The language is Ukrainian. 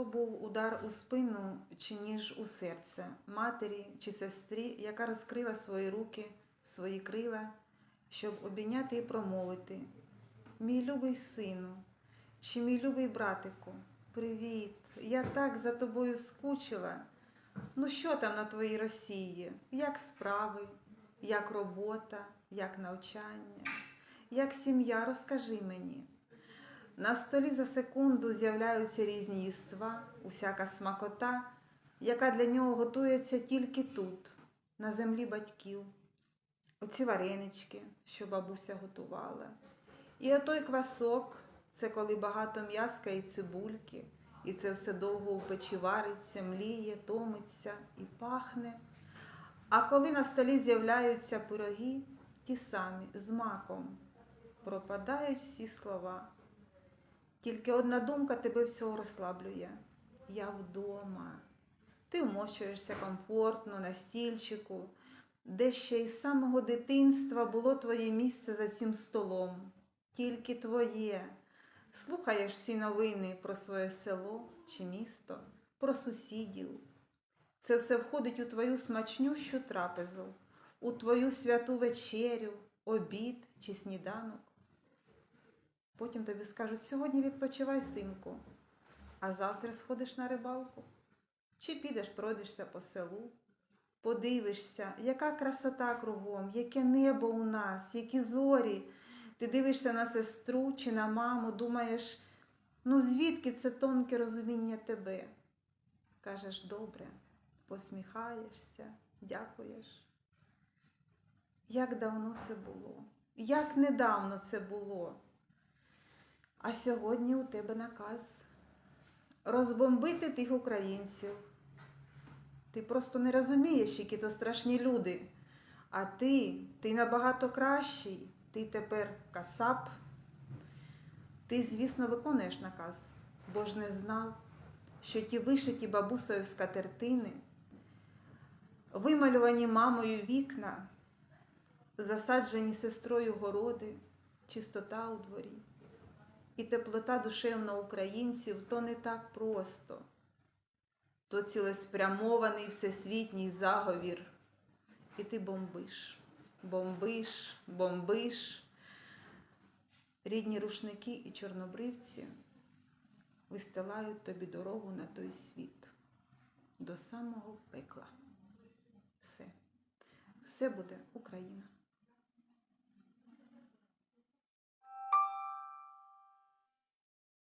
То був удар у спину чи ніж у серце, матері чи сестрі, яка розкрила свої руки, свої крила, щоб обійняти і промовити. Мій любий сину, чи мій любий братику, привіт! Я так за тобою скучила. Ну що там на твоїй Росії? Як справи, як робота, як навчання, як сім'я, розкажи мені. На столі за секунду з'являються різні їства, усяка смакота, яка для нього готується тільки тут, на землі батьків. Оці варенички, що бабуся готувала. І отой квасок це коли багато м'яска і цибульки, і це все довго у печі вариться, мліє, томиться і пахне. А коли на столі з'являються пироги, ті самі з маком, пропадають всі слова. Тільки одна думка тебе всього розслаблює. Я вдома. Ти вмощуєшся комфортно на стільчику, де ще із самого дитинства було твоє місце за цим столом. Тільки твоє. Слухаєш всі новини про своє село чи місто, про сусідів. Це все входить у твою смачнющу трапезу, у твою святу вечерю, обід чи сніданок. Потім тобі скажуть, сьогодні відпочивай, синку, а завтра сходиш на рибалку. Чи підеш, пройдешся по селу, подивишся, яка красота кругом, яке небо у нас, які зорі. Ти дивишся на сестру чи на маму, думаєш, ну звідки це тонке розуміння тебе? Кажеш, добре, посміхаєшся, дякуєш. Як давно це було? Як недавно це було? А сьогодні у тебе наказ розбомбити тих українців. Ти просто не розумієш, які то страшні люди. А ти, ти набагато кращий, ти тепер кацап. Ти, звісно, виконуєш наказ, бо ж не знав, що ті вишиті бабусею скатертини, вималювані мамою вікна, засаджені сестрою городи, чистота у дворі і теплота душевна українців то не так просто, то цілеспрямований всесвітній заговір. І ти бомбиш, бомбиш, бомбиш. Рідні рушники і чорнобривці вистилають тобі дорогу на той світ до самого пекла. Все, все буде Україна.